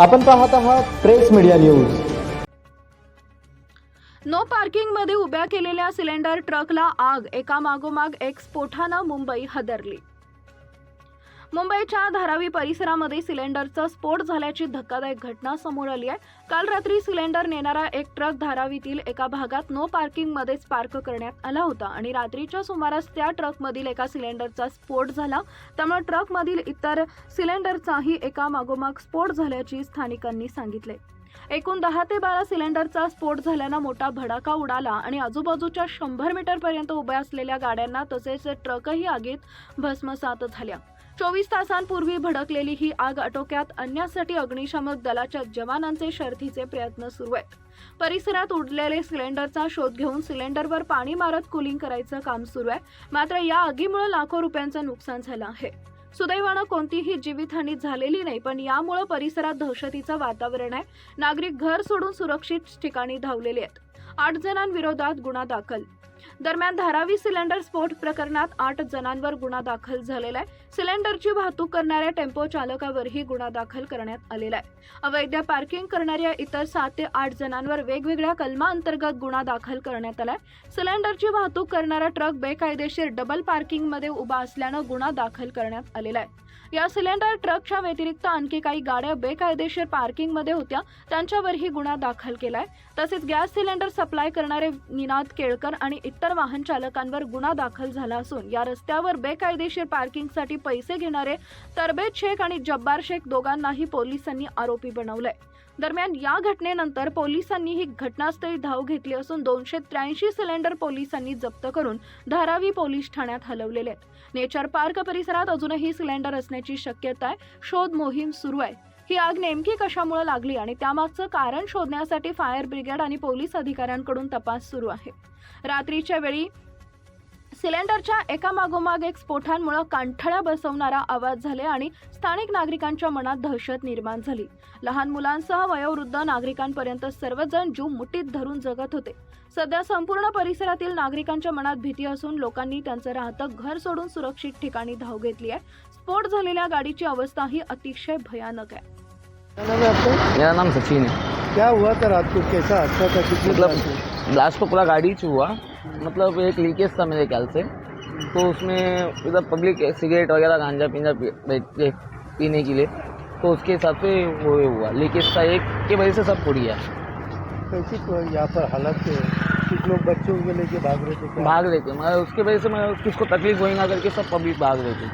आपण पाहत आहात प्रेस मीडिया न्यूज. नो पार्किंगमध्ये उभ्या केलेल्या सिलेंडर ट्रकला आग. एका मागोमाग एक स्फोटानं मुंबई हादरली. मुंबईच्या धारावी परिसरामध्ये सिलेंडरचा स्फोट झाल्याची धक्कादायक घटना समोर आली आहे. काल रात्री सिलेंडर नेणारा एक ट्रक धारावीतील एका भागात नो पार्किंगमध्येच पार्क करण्यात आला होता आणि रात्रीच्या सुमारास त्या ट्रकमधील एका सिलेंडरचा स्फोट झाला. त्यामुळे ट्रकमधील इतर सिलेंडरचाही एका मागोमाग स्फोट झाल्याची स्थानिकांनी सांगितले. एकूण दहा ते बारा सिलेंडरचा स्फोट झाल्यानं मोठा भडाका उडाला आणि आजूबाजूच्या शंभर मीटरपर्यंत उभ्या असलेल्या गाड्यांना तसेच ट्रकही आगीत भस्मसात झाल्या. चोवीस तासांपूर्वी भडकलेली ही आग आटोक्यात आणण्यासाठी अग्निशामक दलाच्या जवानांचे शर्थीचे प्रयत्न सुरू आहेत. परिसरात उडलेले सिलेंडरचा शोध घेऊन सिलेंडरवर पाणी मारत कुलिंग करायचं काम सुरू आहे. मात्र या आगीमुळे लाखो रुपयांचं नुकसान झालं आहे. सुदैवानं कोणतीही जीवितहानी झालेली नाही पण यामुळे परिसरात दहशतीचं वातावरण आहे. नागरिक घर सोडून सुरक्षित ठिकाणी धावलेले आहेत. आठ जणांविरोधात गुन्हा दाखल. दरम्यान धारावी सिलेंडर स्फोट प्रकरणात आठ जणांवर गुन्हा दाखल झालेला आहे. सिलेंडरची वाहतूक करणाऱ्या टेम्पो चालकावरही गुन्हा दाखल करण्यात आलेला आहे. अवैध पार्किंग करणाऱ्या इतर सात ते आठ जणांवर वेगवेगळ्या कलमांतर्गत गुन्हा दाखल करण्यात आलाय. सिलेंडरची वाहतूक करणारा ट्रक बेकायदेशीर डबल पार्किंगमध्ये उभा असल्यानं गुन्हा दाखल करण्यात आलेला आहे. या सिलेंडर ट्रकच्या व्यतिरिक्त आणखी काही गाड्या बेकायदेशीर पार्किंगमध्ये होत्या. त्यांच्यावरही गुन्हा दाखल केलाय. तसेच गॅस सिलेंडर सप्लाय करणारे निनाद केळकर आणि इतर वाहन चालकांवर गुन्हा दाखल झाला असून या रस्त्यावर बेकायदेशीर पार्किंगसाठी पैसे घेणारे तरबेज शेख आणि जब्बार शेख दोघांनाही पोलिसांनी आरोपी बनवलंय. दरम्यान या घटनेनंतर पोलिसांनी ही घटनास्थळी धाव घेतली असून दोनशे त्र्याऐंशी सिलेंडर पोलिसांनी जप्त करून धारावी पोलीस ठाण्यात हलवलेले आहेत. नेचर पार्क परिसरात अजूनही सिलेंडर असण्याची शक्यता आहे. शोध मोहीम सुरू आहे. ही आग नेमकी कशामुळे लागली आणि त्यामागचं कारण शोधण्यासाठी फायर ब्रिगेड आणि पोलीस अधिकाऱ्यांकडून तपास सुरू आहे. रात्रीच्या वेळी सिलेंडरच्या एका मागोमाग एक स्फोटांमुळे कांठळ्या बसवणारा आवाज झाले आणि स्थानिक नागरिकांच्या मनात दहशत निर्माण झाली. लहान मुलांसह वयोवृद्ध नागरिकांपर्यंत सर्वजण जीव मुठीत धरून जगत होते. सध्या संपूर्ण परिसरातील नागरिकांच्या मनात भीती असून लोकांनी त्यांचं राहतं घर सोडून सुरक्षित ठिकाणी धाव घेतली आहे. स्फोट झालेल्या गाडीची अवस्था ही अतिशय भयानक आहे. नाम है आपका मेरा नाम सचिन है। क्या हुआ था रात को? कैसा हादसा था? कितने मतलब? ब्लास्ट तो पूरा गाड़ी से हुआ। मतलब एक लीकेज था मेरे ख्याल से। तो उसमें इधर पब्लिक सिगरेट वगैरह गांजा पीना पी, पीने के लिए। तो उसके हिसाब से वो हुआ। लीकेज था एक के वजह से सब फूट गया कैसी तो यहाँ पर हालत थे कुछ लोग बच्चों को लेके भाग रहे थे भाग रहे थे। मगर उसकी वजह से मैं किसको तकलीफ़ हुई ना करके सब पब्लिक भाग रहे थे।